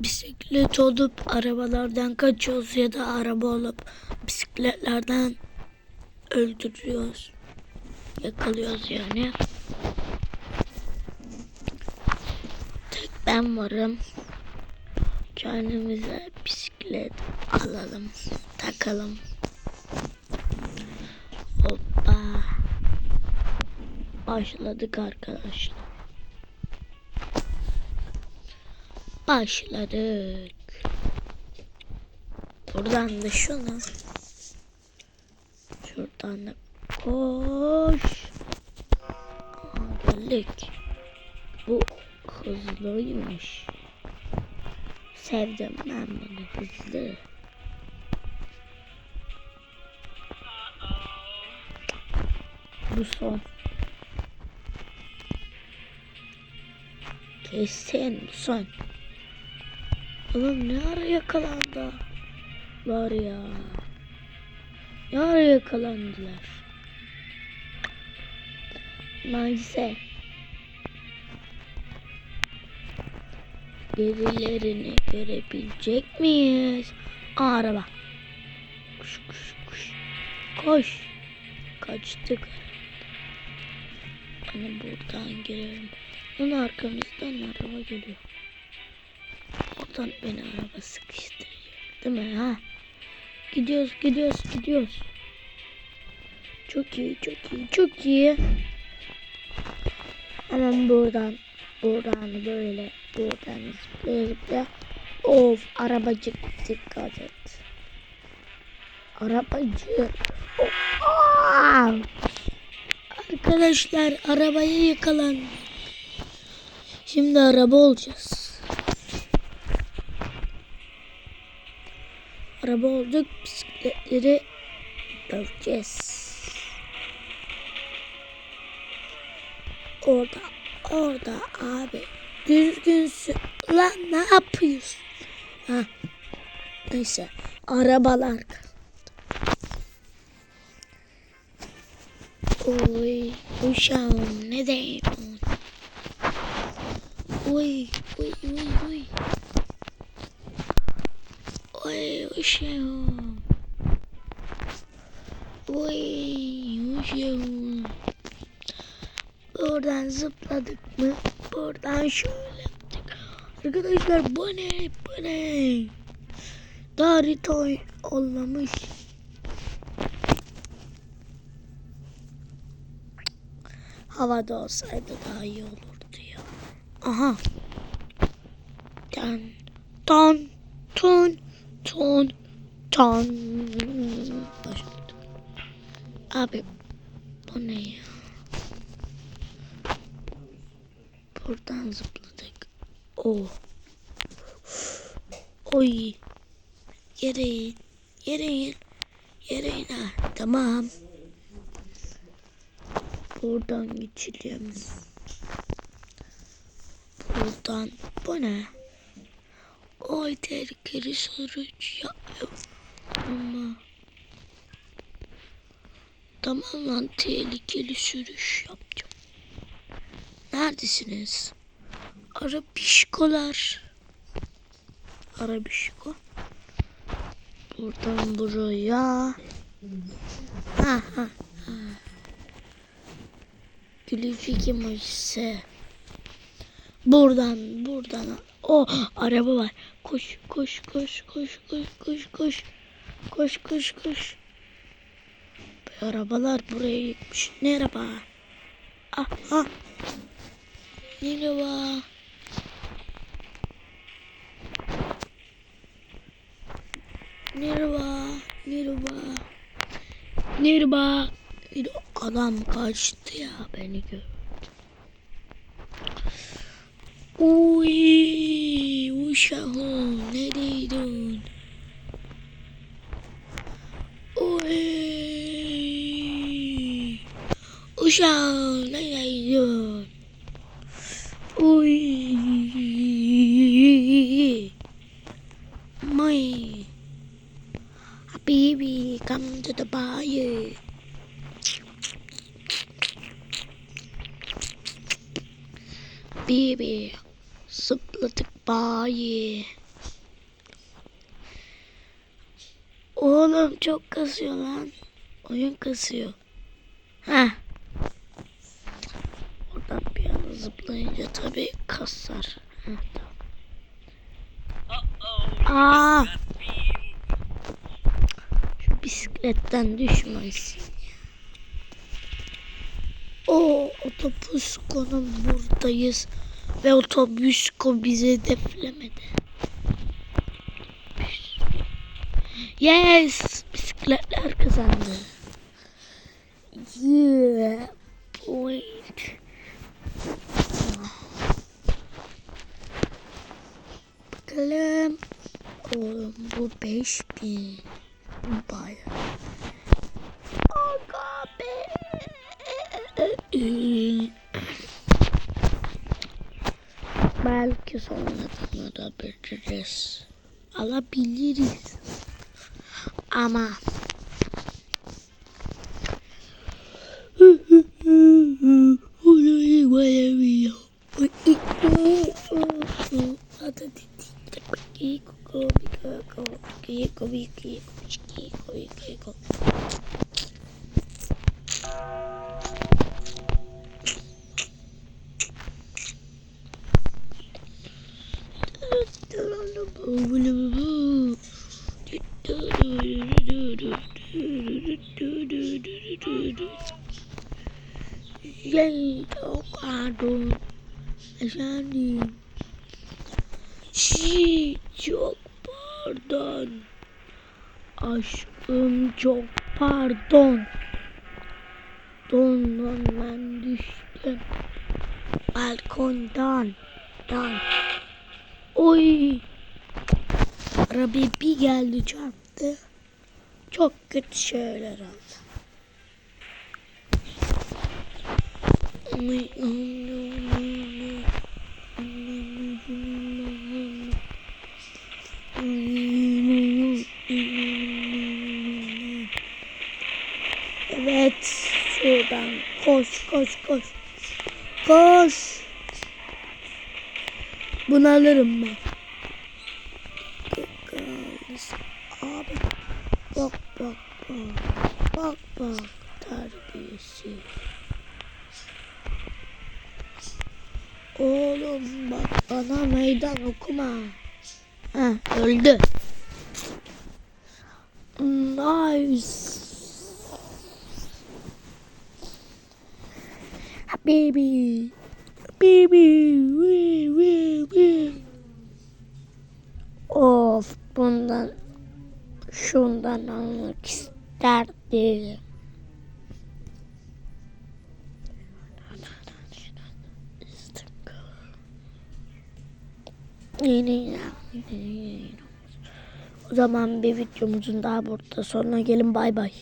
bisiklet olup arabalardan kaçıyoruz ya da araba olup bisikletlerden öldürüyoruz. Yakalıyoruz yani. Tek ben varım. Kendimize bisiklet alalım, takalım. Hoppa. Başladık arkadaşlar. Başladık. Buradan da şunu. Şuradan da koş. Aa, geldik. Bu hızlıymış. Sevdim ben bunu hızlı. Bu son. Kesin bu son. Oğlum ne ara yakalandı? Var ya. Ne ara yakalandılar? Neyse. Birilerini görebilecek miyiz? Araba. Koş koş koş. Koş. Kaçtık. Hani buradan girelim. Onun arkamızdan araba geliyor. Oradan beni araba sıkıştırıyor. Değil mi ha? Gidiyoruz gidiyoruz gidiyoruz. Çok iyi çok iyi çok iyi. Hemen buradan buradan böyle buradan zıplaya zıplaya. Of arabacık dikkat et. Arabacı. Aa! Arkadaşlar arabaya yakalandık. Şimdi araba olacağız. Araba olduk bisikletleri döveceğiz. Orada orada abi düzgünsün. Lan ne yapıyorsun? Ha. Neyse arabalar. Oy uşağım ne diyeyim? Oy oy oy oy. Oy uşağım. Oy uşağım. Buradan zıpladık mı? Buradan şöyle yaptık. Arkadaşlar bu ne? Bu ne? Daha harita olmamış. Havada olsaydı daha iyi olurdu ya. Aha. Tan, tan, ton, ton, ton. Başladık. Abi bu ne ya? Buradan zıpladık. Oh. Oy. Yere in. Yere in. Yere in. Ha, tamam. Buradan geçelim. Buradan. Bu ne? Oy tehlikeli soruç ya. Ama. Tamam lan tehlikeli sürüş yapacağım. Neredesiniz? Arabişkolar. Arabişko. Buradan buraya. Ha ha ha. Gülücük emojisi. Buradan buradan. O araba var. Koş koş koş koş koş koş koş. Koş koş koş. Bu arabalar buraya gitmiş. Ne araba? Ah ah. Merhaba. Merhaba. Merhaba. Merhaba. Bir adam kaçtı ya beni gördü. Uy, uşağım neredeydin? Uy, uşağım neredeydin? Uy, my baby, come to the bar. Baby, Zıpladık bayi. Oğlum çok kasıyor lan. Oyun kasıyor. Ha. Oradan bir yana zıplayınca tabii kasar. Ha, Aa. Şu bisikletten düşmesin. O otobüs konum buradayız ve otobüsko bizi deflemedi. Yes! Bisikletler kazandı. Yeah! Point. Bakalım. Oğlum bu 5000. Bay. Aga be. Belki sonradan da bitiririz. Alabiliriz. Ama Yay, oh pardon. Çok pardon. Aşkım çok pardon. Dondan ben düştüm. Balkondan. Dan. Oy. Araba bir geldi çarptı. Çok kötü şeyler oldu. Evet, şuradan koş koş koş. Koş. Bunu alırım ben. Bak bak bak. Bak terbiyesiz. Oğlum bak bana meydan okuma. Ha öldü. Nice. Baby. Baby. Wee, wee, wee. Of bundan şundan almak isterdim. Yeni O zaman bir videomuzun daha burada sonuna gelin bay bay.